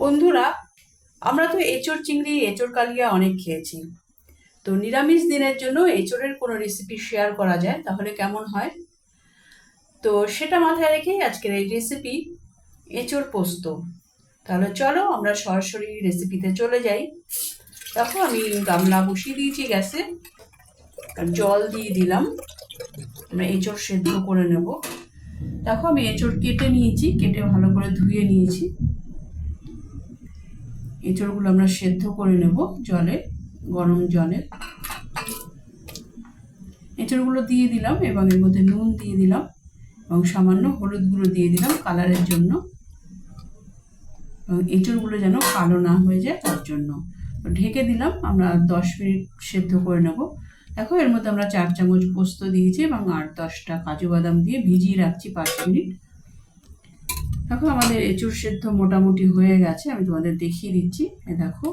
বন্ধুরা, আমরা তো এঁচড় চিংড়ি, এঁচড় কালিয়া অনেক খেয়েছি। তো নিরামিষ দিনের জন্য এঁচড়ের কোনো রেসিপি শেয়ার করা যায়, তাহলে কেমন হয়? তো সেটা মাথায় রেখেই আজকের এই রেসিপি এঁচড় পোস্ত। তাহলে চলো আমরা সরাসরি রেসিপিতে চলে যাই। দেখো, আমি গামলা বসিয়ে দিয়েছি গ্যাসে জল দিয়ে দিলাম। আমরা এঁচড় সেদ্ধ করে নেব। দেখো, আমি এঁচড় কেটে নিয়েছি, কেটে ভালো করে ধুয়ে নিয়েছি। এঁচড়গুলো আমরা সেদ্ধ করে নেব জলে, গরম জলে। এঁচড়গুলো দিয়ে দিলাম, এবং এর মধ্যে নুন দিয়ে দিলাম, এবং সামান্য হলুদ গুঁড়ো দিয়ে দিলাম কালারের জন্য। এবং এঁচড়গুলো যেন কালো না হয়ে যায়, তার জন্য। ঢেকে দিলাম, আমরা দশ মিনিট সেদ্ধ করে নেব। দেখো, এর মধ্যে আমরা চার চামচ পোস্ত দিয়েছি, এবং আট দশটা কাজু বাদাম দিয়ে ভিজিয়ে রাখছি পাঁচ মিনিট। দেখো, আমাদের এঁচুর সেদ্ধ মোটামুটি হয়ে গেছে। আমি তোমাদের দেখিয়ে দিচ্ছি। দেখো,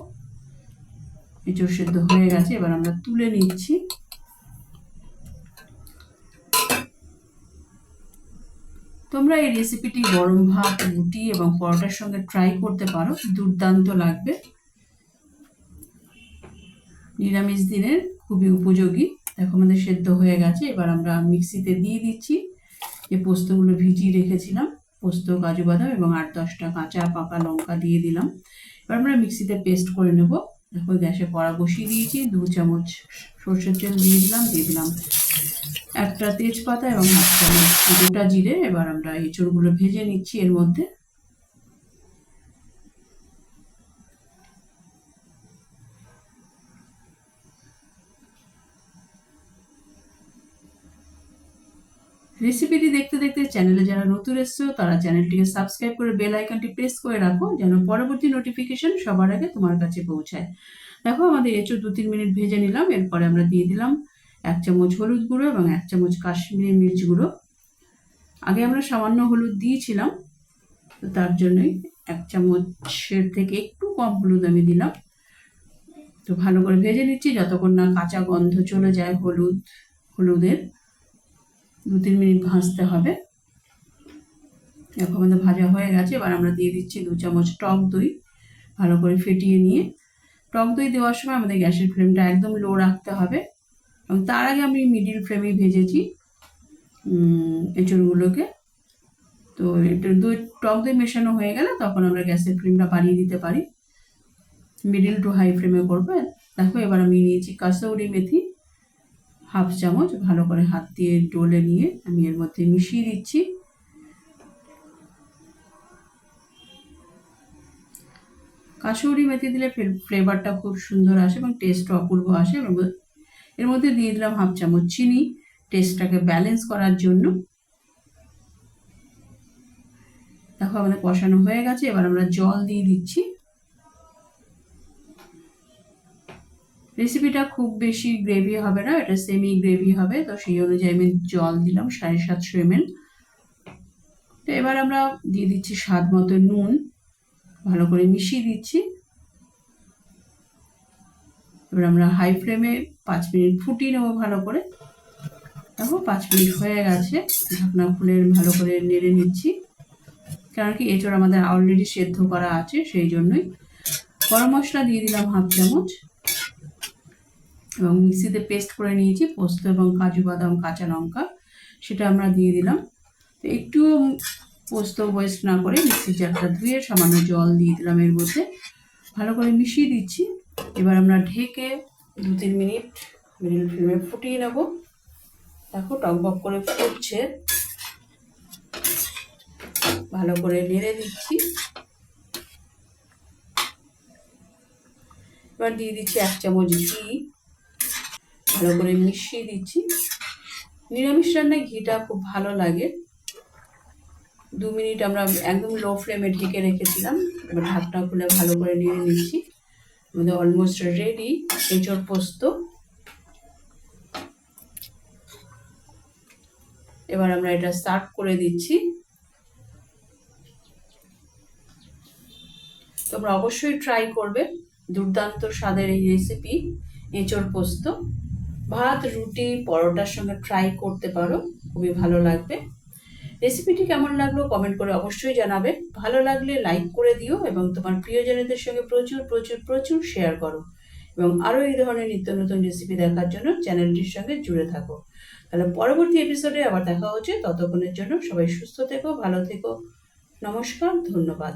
এঁচুর সেদ্ধ হয়ে গেছে। এবার আমরা তুলে নিচ্ছি। তোমরা এই রেসিপিটি গরম ভাত, রুটি এবং পরোটার সঙ্গে ট্রাই করতে পারো। দুর্দান্ত লাগবে। নিরামিষ দিনের খুবই উপযোগী। দেখো, আমাদের সেদ্ধ হয়ে গেছে। এবার আমরা মিক্সিতে দিয়ে দিচ্ছি। যে পোস্তগুলো ভিজিয়ে রেখেছিলাম। পোস্ত, কাজু বাদাম এবং আট দশটা কাঁচা পাকা লঙ্কা দিয়ে দিলাম। এবার আমরা মিক্সিতে পেস্ট করে নেব। দেখো, গ্যাসে কড়া বসিয়ে দিয়েছি। দু চামচ সর্ষের তেল দিয়ে দিলাম দিয়ে দিলাম একটা তেজপাতা এবং হাফ চামচ গোটা জিরে। এবার আমরা এঁচড়গুলো ভেজে নিচ্ছি। এর মধ্যে রেসিপিটি দেখতে দেখতে চ্যানেলে যারা নতুন এসছো, তারা চ্যানেলটিকে সাবস্ক্রাইব করে বেল আইকনটি প্রেস করে রাখো, যেন পরবর্তী নোটিফিকেশন সবার আগে তোমার কাছে পৌঁছায়। দেখো, আমাদের এঁচড় দু তিন মিনিট ভেজে নিলাম, এরপরে আমরা দিয়ে দিলাম এক চামচ হলুদ গুঁড়ো এবং এক চামচ কাশ্মীরি মির্চ গুঁড়ো। আগে আমরা সামান্য হলুদ দিয়েছিলাম, তো তার জন্যই এক চামচের থেকে একটু কম হলুদ আমি দিলাম। তো ভালো করে ভেজে নিচ্ছি, যতক্ষণ না কাঁচা গন্ধ চলে যায় হলুদ, হলুদের। দু তিন মিনিট ভাজতে হবে। আমাদের ভাজা হয়ে গেছে, এবার আমরা দিয়ে দিচ্ছি দু চামচ টক দই, ভালো করে ফেটিয়ে নিয়ে। টক দই দেওয়ার সময় আমাদের গ্যাসের ফ্লেমটা একদম লো রাখতে হবে। এবং তার আগে আমি মিডিল ফ্লেমে ভেজেছি এঁচড়গুলোকে। তো এটা দই, টক দই মেশানো হয়ে গেলে তখন আমরা গ্যাসের ফ্লেমটা বাড়িয়ে দিতে পারি। মিডিল টু হাই ফ্লেমে করব। দেখো এবার আমি নিয়েছি কাসৌরি মেথি। হাফ চামচ ভালো করে হাত দিয়ে ডলে নিয়ে আমি এর মধ্যে মিশিয়ে দিচ্ছি। কাসৌরি মেথি দিলে ফ্লেভারটা খুব সুন্দর আসে এবং টেস্টও অপূর্ব আসে। এর মধ্যে দিয়ে দিলাম হাফ চামচ চিনি। টেস্টটাকে ব্যালেন্স করার জন্য দেখো আমাদের কষানো হয়ে গেছে। এবার আমরা জল দিয়ে দিচ্ছি। রেসিপিটা খুব বেশি গ্রেভি হবে না, এটা সেমি গ্রেভি হবে, তো সেই অনুযায়ী আমি জল দিলাম সাড়ে সাতশো এমএল তো এবার আমরা দিয়ে দিচ্ছি স্বাদ মতো নুন, ভালো করে মিশিয়ে দিচ্ছি। এবার আমরা হাই ফ্লেমে পাঁচ মিনিট ফুটিয়ে নেব ভালো করে। দেখো পাঁচ মিনিট হয়ে গেছে, ঢাকনা খুলে ভালো করে নেড়ে নিচ্ছি। কারণ কি এঁচড় আমাদের অলরেডি সেদ্ধ করা আছে, সেই জন্যই। গরম মশলা দিয়ে দিলাম হাফ চামচ। এবং মিক্সিতে পেস্ট করে নিয়েছি, পোস্ত এবং কাজু বাদাম, কাঁচা লঙ্কা, সেটা আমরা দিয়ে দিলাম। তো একটু পোস্ত ওয়েস্ট না করে মিক্সির জারটা ধুয়ে সামান্য জল দিয়ে দিলাম এর মধ্যে। ভালো করে মিশিয়ে দিচ্ছি। এবার আমরা ঢেকে দু তিন মিনিট মিডিল ফ্লেমে ফুটিয়ে নেব। দেখো টকবক করে ফুটছে। ভালো করে নেড়ে দিচ্ছি। এবার দিয়ে দিচ্ছি এক চামচ ঘি। ভালো করে মিশিয়ে দিচ্ছি। নিরামিষ রান্নায় ঘিটা খুব ভালো লাগে। দু মিনিট আমরা একদম লো ফ্লেমে ঢেকে রেখেছিলাম। এবার ঢাকটা খুলে ভালো করে নিয়ে নিচ্ছি। আমাদের অলমোস্ট রেডি এঁচড় পোস্ত। এবার আমরা এটা স্টার্ট করে দিচ্ছি। তোমরা অবশ্যই ট্রাই করবে। দুর্দান্ত স্বাদের এই রেসিপি এঁচড় পোস্ত। ভাত, রুটি, পরোটার সঙ্গে ট্রাই করতে পারো, খুবই ভালো লাগবে। রেসিপিটি কেমন লাগল কমেন্ট করে অবশ্যই জানাবে। ভালো লাগলে লাইক করে দিও এবং তোমার প্রিয়জনদের সঙ্গে প্রচুর প্রচুর প্রচুর শেয়ার করো এবং আরও এই ধরনের নিত্য নতুন রেসিপি দেখার জন্য চ্যানেলটির সঙ্গে জুড়ে থাকো। তাহলে পরবর্তী এপিসোডে আবার দেখা হচ্ছে। ততক্ষণের জন্য সবাই সুস্থ থেকো, ভালো থেকো। নমস্কার, ধন্যবাদ।